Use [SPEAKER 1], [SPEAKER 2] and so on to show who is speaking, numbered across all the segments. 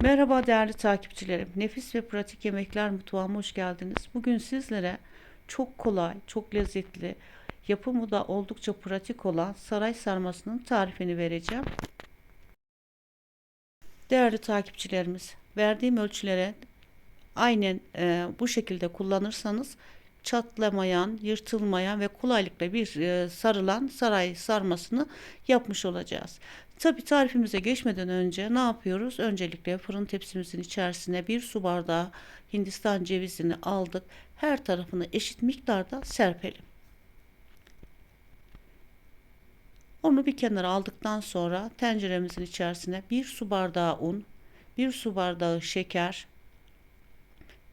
[SPEAKER 1] Merhaba değerli takipçilerim. Nefis ve pratik yemekler mutfağıma hoş geldiniz. Bugün sizlere çok kolay, çok lezzetli, yapımı da oldukça pratik olan saray sarmasının tarifini vereceğim. Değerli takipçilerimiz, verdiğim ölçülere aynen e, bu şekilde kullanırsanız çatlamayan, yırtılmayan ve kolaylıkla bir e, sarılan saray sarmasını yapmış olacağız. Tabi tarifimize geçmeden önce ne yapıyoruz? Öncelikle fırın tepsimizin içerisine bir su bardağı Hindistan cevizini aldık. Her tarafını eşit miktarda serpelim. Onu bir kenara aldıktan sonra tenceremizin içerisine bir su bardağı un, bir su bardağı şeker,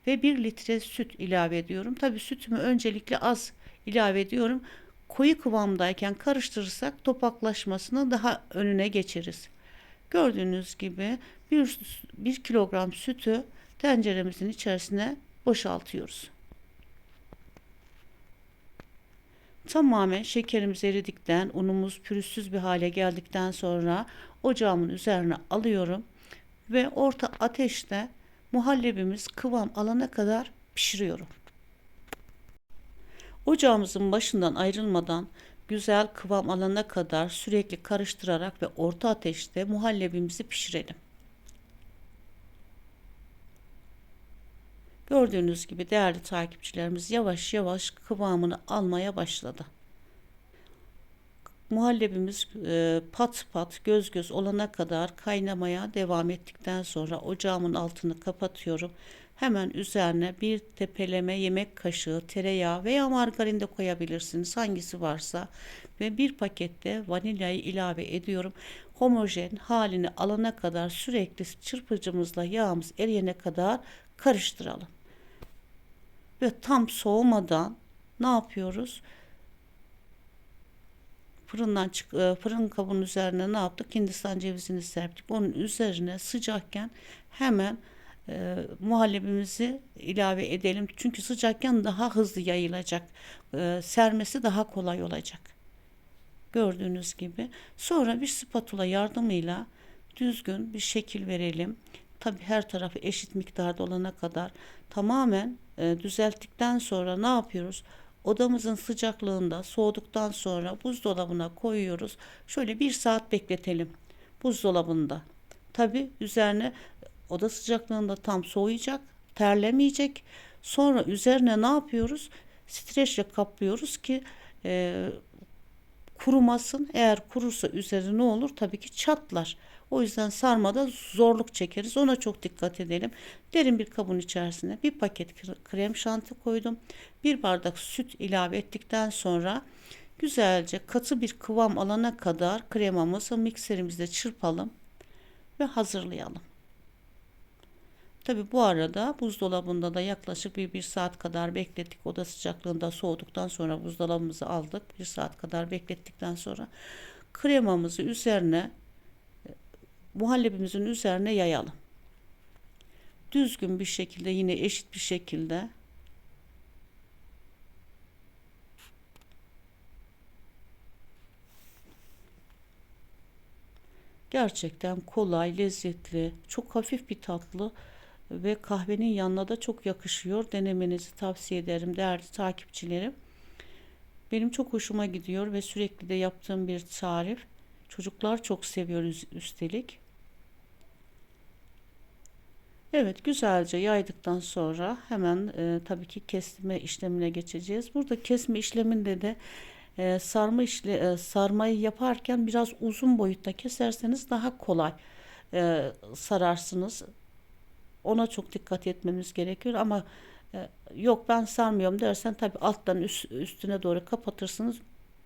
[SPEAKER 1] ve 1 litre süt ilave ediyorum. Tabi sütümü öncelikle az ilave ediyorum. Koyu kıvamdayken karıştırırsak topaklaşmasını daha önüne geçeriz. Gördüğünüz gibi 1, 1 kilogram sütü tenceremizin içerisine boşaltıyoruz. Tamamen şekerimiz eridikten, unumuz pürüzsüz bir hale geldikten sonra ocağımın üzerine alıyorum ve orta ateşte muhallebimiz kıvam alana kadar pişiriyorum. Ocağımızın başından ayrılmadan güzel kıvam alana kadar sürekli karıştırarak ve orta ateşte muhallebimizi pişirelim. Gördüğünüz gibi değerli takipçilerimiz yavaş yavaş kıvamını almaya başladı muhallebimiz e, pat pat göz göz olana kadar kaynamaya devam ettikten sonra ocağımın altını kapatıyorum. Hemen üzerine bir tepeleme yemek kaşığı tereyağı veya margarin de koyabilirsiniz hangisi varsa ve bir pakette vanilyayı ilave ediyorum. Homojen halini alana kadar sürekli çırpıcımızla yağımız eriyene kadar karıştıralım. Ve tam soğumadan ne yapıyoruz? fırından çık e, fırın kabının üzerine ne yaptık? Hindistan cevizini serptik. Onun üzerine sıcakken hemen e, muhallebimizi ilave edelim. Çünkü sıcakken daha hızlı yayılacak. E, sermesi daha kolay olacak. Gördüğünüz gibi. Sonra bir spatula yardımıyla düzgün bir şekil verelim. Tabi her tarafı eşit miktarda olana kadar tamamen e, düzelttikten sonra ne yapıyoruz? Odamızın sıcaklığında soğuduktan sonra buzdolabına koyuyoruz. Şöyle bir saat bekletelim buzdolabında. Tabi üzerine oda sıcaklığında tam soğuyacak, terlemeyecek. Sonra üzerine ne yapıyoruz? Streçle kaplıyoruz ki e, kurumasın. Eğer kurursa üzeri ne olur? Tabii ki çatlar. O yüzden sarmada zorluk çekeriz. Ona çok dikkat edelim. Derin bir kabın içerisine bir paket krem şanti koydum. Bir bardak süt ilave ettikten sonra güzelce katı bir kıvam alana kadar kremamızı mikserimizde çırpalım ve hazırlayalım. Tabi bu arada buzdolabında da yaklaşık bir, bir saat kadar beklettik. Oda sıcaklığında soğuduktan sonra buzdolabımızı aldık. Bir saat kadar beklettikten sonra kremamızı üzerine muhallebimizin üzerine yayalım. Düzgün bir şekilde yine eşit bir şekilde Gerçekten kolay, lezzetli, çok hafif bir tatlı ve kahvenin yanına da çok yakışıyor. Denemenizi tavsiye ederim değerli takipçilerim. Benim çok hoşuma gidiyor ve sürekli de yaptığım bir tarif. Çocuklar çok seviyor üstelik. Evet güzelce yaydıktan sonra hemen e, tabii ki kesme işlemine geçeceğiz. Burada kesme işleminde de e, sarma işle e, sarmayı yaparken biraz uzun boyutta keserseniz daha kolay e, sararsınız. Ona çok dikkat etmemiz gerekiyor ama e, yok ben sarmıyorum dersen tabii alttan üst, üstüne doğru kapatırsınız.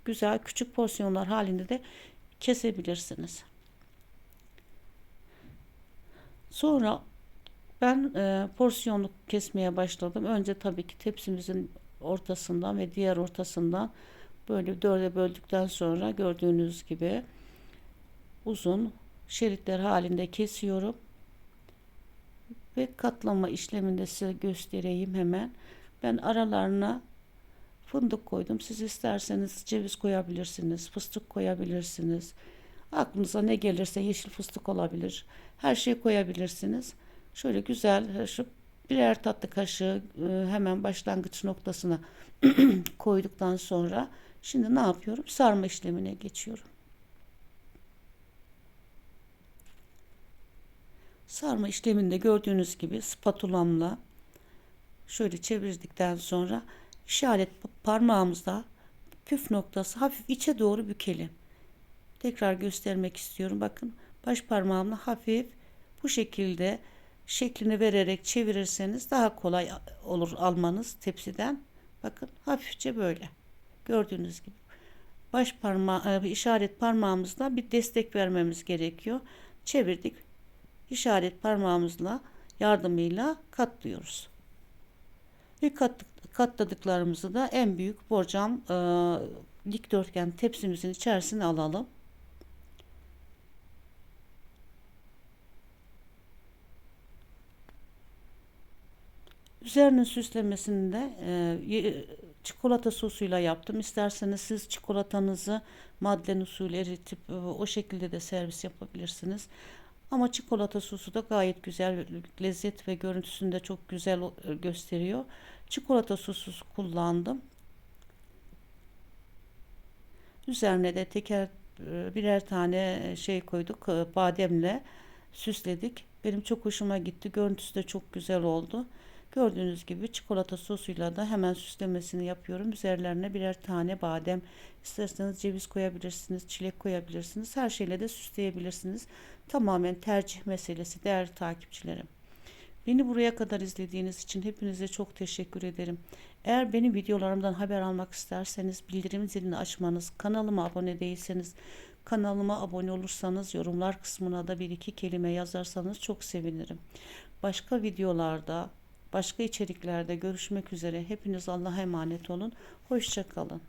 [SPEAKER 1] Güzel küçük porsiyonlar halinde de kesebilirsiniz. Sonra ben e, porsiyonluk kesmeye başladım. Önce tabii ki tepsimizin ortasından ve diğer ortasından böyle dörde böldükten sonra gördüğünüz gibi uzun şeritler halinde kesiyorum. Ve katlama işleminde size göstereyim hemen. Ben aralarına fındık koydum. Siz isterseniz ceviz koyabilirsiniz, fıstık koyabilirsiniz. Aklınıza ne gelirse yeşil fıstık olabilir. Her şeyi koyabilirsiniz. Şöyle güzel şu birer tatlı kaşığı e, hemen başlangıç noktasına koyduktan sonra şimdi ne yapıyorum? Sarma işlemine geçiyorum. Sarma işleminde gördüğünüz gibi spatulamla şöyle çevirdikten sonra işaret parmağımızda püf noktası hafif içe doğru bükelim. Tekrar göstermek istiyorum. Bakın baş parmağımla hafif bu şekilde şeklini vererek çevirirseniz daha kolay olur almanız tepsiden. Bakın hafifçe böyle. Gördüğünüz gibi. Baş parmağı işaret parmağımızla bir destek vermemiz gerekiyor. Çevirdik. İşaret parmağımızla yardımıyla katlıyoruz. Ve kat, katladıklarımızı da en büyük borcam e, dikdörtgen tepsimizin içerisine alalım. Üzerinin süslemesini de e, çikolata sosuyla yaptım. İsterseniz siz çikolatanızı madlen usulü eritip e, o şekilde de servis yapabilirsiniz. Ama çikolata sosu da gayet güzel lezzet ve görüntüsünde çok güzel e, gösteriyor. Çikolata sosu kullandım. Üzerine de teker e, birer tane şey koyduk e, bademle süsledik. Benim çok hoşuma gitti. Görüntüsü de çok güzel oldu. Gördüğünüz gibi çikolata sosuyla da hemen süslemesini yapıyorum. Üzerlerine birer tane badem, isterseniz ceviz koyabilirsiniz, çilek koyabilirsiniz. Her şeyle de süsleyebilirsiniz. Tamamen tercih meselesi değerli takipçilerim. Beni buraya kadar izlediğiniz için hepinize çok teşekkür ederim. Eğer benim videolarımdan haber almak isterseniz bildirim zilini açmanız, kanalıma abone değilseniz kanalıma abone olursanız yorumlar kısmına da bir iki kelime yazarsanız çok sevinirim. Başka videolarda Başka içeriklerde görüşmek üzere. Hepiniz Allah'a emanet olun. Hoşçakalın.